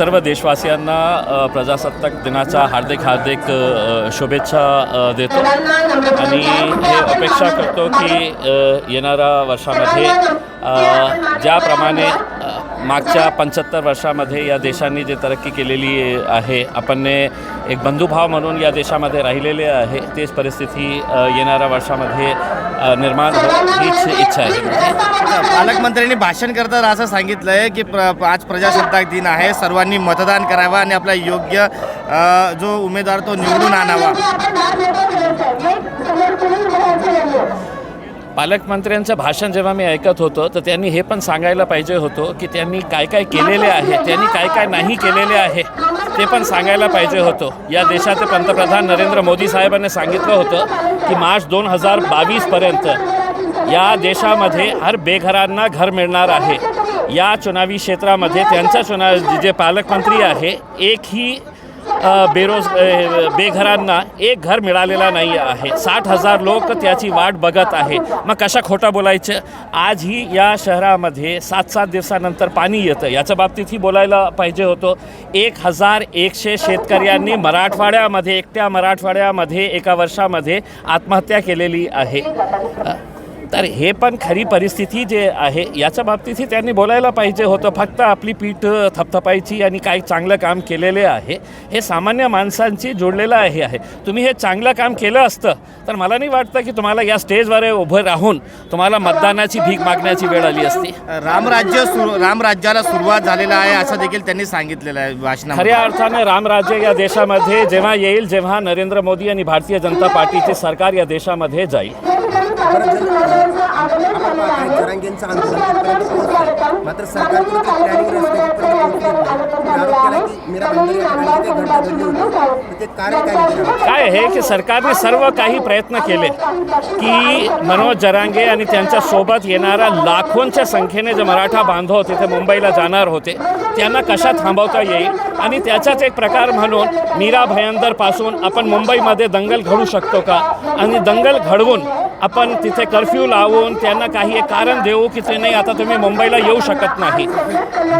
सर्व देशवासियांना प्रजासत्ताक दिनाच्या हार्दिक हार्दिक शुभेच्छा देतो. आणि हे अपेक्षा करतो की येणाऱ्या वर्षामध्ये ज्याप्रमाणे मागच्या पंच्याहत्तर वर्षामध्ये या देशांनी जे तरक्की केलेली आहे आपण एक बंधुभाव म्हणून या देशामध्ये राहिलेले आहे तेच परिस्थिती येणाऱ्या वर्षामध्ये निर्माण हो, हीच इच्छा आहे. पालकमंत्र्यांनी भाषण करताना असं सांगितलं आहे की प्र आज प्रजासत्ताक दिन आहे सर्वांनी मतदान करावं आणि आपला योग्य जो उमेदवार तो निवडून आणावा. पालकमंत्र्यांचं भाषण जेव्हा मी ऐकत होतो तर त्यांनी हे पण सांगायला पाहिजे होतं की त्यांनी काय काय केलेले आहे त्यांनी काय काय नाही केलेले आहे ते पण सांगायला पाहिजे होतं. या देशाचे पंतप्रधान नरेंद्र मोदी साहेबांनी सांगितलं होतं की मार्च दोन हजार बावीसपर्यंत या देशामध्ये हर बेघरांना घर मिळणार आहे. या चुनावी क्षेत्रामध्ये त्यांचा चुना जे पालकमंत्री आहे एकही ही बेरोज बेघरांना एक घर मिळालेला नाही आहे. साठ हजार लोक त्याची वाट बघत आहे. मग कशा खोटं बोलायचं? आजही या शहरामध्ये सात सात दिवसानंतर पाणी येतं. याच्या बाबतीतही बोलायला पाहिजे होतं. एक हजार एकशे शेतकऱ्यांनी मराठवाड्यामध्ये एकट्या मराठवाड्यामध्ये एका वर्षामध्ये आत्महत्या केलेली आहे. तर हे पण खरी परिस्थिती जे आहे याच्या बाबतीतही त्यांनी बोलायला पाहिजे होतं. फक्त आपली पीठ थपथपायची आणि काही चांगलं काम केलेले आहे. हे सामान्य माणसांशी जोडलेलं आहे आहे. तुम्ही हे चांगलं काम केलं असतं तर मला नाही वाटतं की तुम्हाला या स्टेजवर उभं राहून तुम्हाला मतदानाची भीक मागण्याची वेळ आली असती. रामराज्य सुरू रामराज्याला सुरुवात झालेला आहे असं देखील त्यांनी सांगितलेलं आहे भाषणामध्ये. खऱ्या अर्थाने रामराज्य या देशामध्ये जेव्हा येईल जेव्हा नरेंद्र मोदी आणि भारतीय जनता पार्टीचे सरकार या देशामध्ये जाईल. मात्र कारण काय आहे? की सरकारने सर्व काही प्रयत्न केले की मनोज जरांगे आणि त्यांच्यासोबत येणाऱ्या लाखोंच्या संख्येने जे मराठा बांधव तिथे मुंबईला जाणार होते त्यांना कशा थांबवता येईल? आणि त्याचाच एक प्रकार म्हणून मीरा भयंदरपासून आपण मुंबईमध्ये दंगल घडू शकतो का? आणि दंगल घडवून आपण तिथे कर्फ्यू लावून त्यांना काही एक कारण देऊ की ते नाही आता तुम्ही मुंबईला येऊ शकत नाही.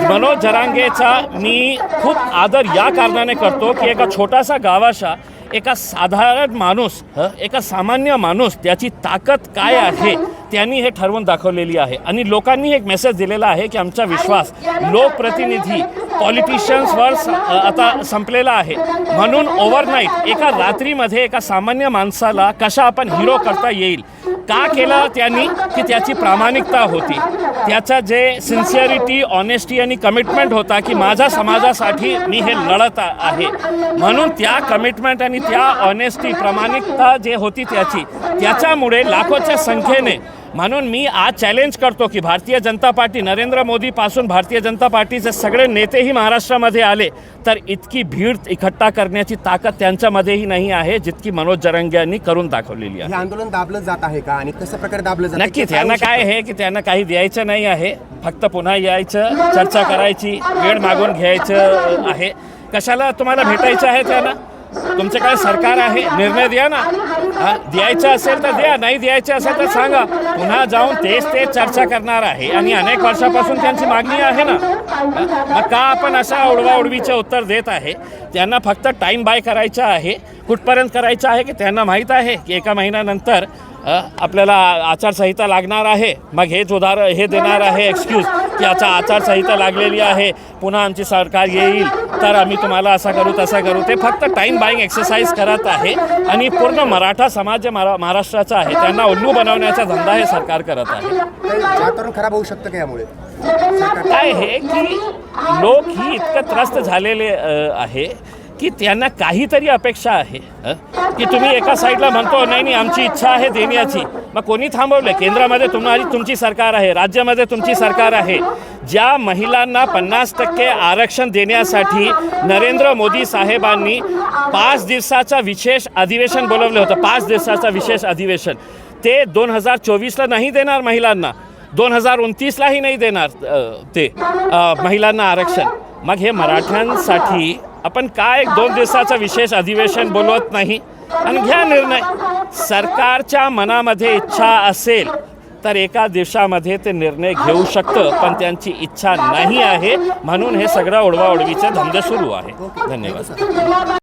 मनोज जरांगेचा मी खूप आदर या कारणाने करतो की एका छोटासा गावाचा एका साधारण माणूस हं, एका सामान्य माणूस त्याची ताकद काय आहे त्यांनी हे ठरवून दाखवलेली आहे. आणि लोकांनी एक मेसेज दिलेला आहे की आमचा विश्वास लोकप्रतिनिधी पॉलिटिशियन्सवर वर्स आता संपलेला आहे. म्हणून ओव्हरनाईट एका रात्रीमध्ये एका सामान्य माणसाला कशा आपण हिरो करता येईल? का केलं त्यांनी? की त्याची प्रामाणिकता होती? त्याचा जे सिन्सिअरिटी ऑनेस्टी आणि कमिटमेंट होता की माझ्या समाजासाठी मी हे लढत आहे. म्हणून त्या कमिटमेंट आणि त्या ऑनेस्टी प्रामाणिकता जे होती त्याची त्याच्यामुळे लाखोच्या संख्येने म्हणून मी आज चॅलेंज करतो की भारतीय जनता पार्टी नरेंद्र मोदीपासून भारतीय जनता पार्टीचे सगळे नेतेही महाराष्ट्रामध्ये आले तर इतकी भीड इकट्ठा करण्याची ताकद त्यांच्यामध्येही नाही आहे जितकी मनोज जरंगे यांनी करून दाखवलेली आहे. आंदोलन दाबलं जात आहे का? आणि कशा प्रकारे दाबलं जातं नक्की ते काय त्यांना काय? आहे की त्यांना काही द्यायचं नाही आहे फक्त पुन्हा यायचं चर्चा करायची वेळ मागून घ्यायचं आहे. कशाला तुम्हाला भेटायचं आहे त्यांना? तुमचं काय सरकार आहे? निर्णय द्या ना. हा, द्यायचं असेल तर द्या नाही द्यायचं असेल तर सांगा. पुन्हा जाऊन तेच तेच चर्चा करणार आहे. आणि अनेक वर्षापासून त्यांची मागणी आहे ना. मग का आपण अशा उडवाउडवीचे उत्तर देत आहे? त्यांना फक्त टाईम बाय करायचा आहे. कुठपर्यंत करायचं आहे की त्यांना माहीत आहे? की एका महिन्यानंतर आपल्याला आचारसंहिता लागणार आहे. मग हेच उदाहर हे देणार आहे. एक्सक्यूज की आता आचारसंहिता लागलेली आहे. पुन्हा आमची सरकार येईल. तर आम्ही तुम्हाला असा करू तसा करू. ते फक्त टाईम बाईंग एक्सरसाइज करत आहे. आणि पूर्ण मराठा समाज जे मरा महाराष्ट्राचा आहे त्यांना उल्लू बनवण्याचा धंदा हे सरकार करत आहे. वातावरण खराब होऊ शकतं का यामुळे? काय आहे की लोक ही इतकं त्रस्त झालेले आहे. की त्यांना काहीतरी अपेक्षा आहे की तुम्ही एका साईडला म्हणतो नाही नाही आमची इच्छा आहे देण्याची. मग कोणी थांबवलं केंद्रामध्ये तुम्हाला तुमची सरकार आहे राज्यामध्ये तुमची सरकार आहे. ज्या महिलांना पन्नास टक्के आरक्षण देण्यासाठी नरेंद्र मोदी साहेबांनी पाच दिवसाचं विशेष अधिवेशन बोलवलं होतं पाच दिवसाचं विशेष अधिवेशन. ते दोन हजार चोवीसला नाही देणार महिलांना दोन हजार उनतीसलाही नाही देणार ते महिलांना आरक्षण. मग हे मराठ्यांसाठी आपण काय एक दोन दिवसाचं विशेष अधिवेशन बोलवत नाही? आणि घ्या निर्णय. सरकारच्या मनामध्ये इच्छा असेल तर एका दिवसामध्ये ते निर्णय घेऊ शकतं पण त्यांची इच्छा नाही आहे. म्हणून हे सगळं ओढवाओढवीचे धंदे सुरू आहे. धन्यवाद.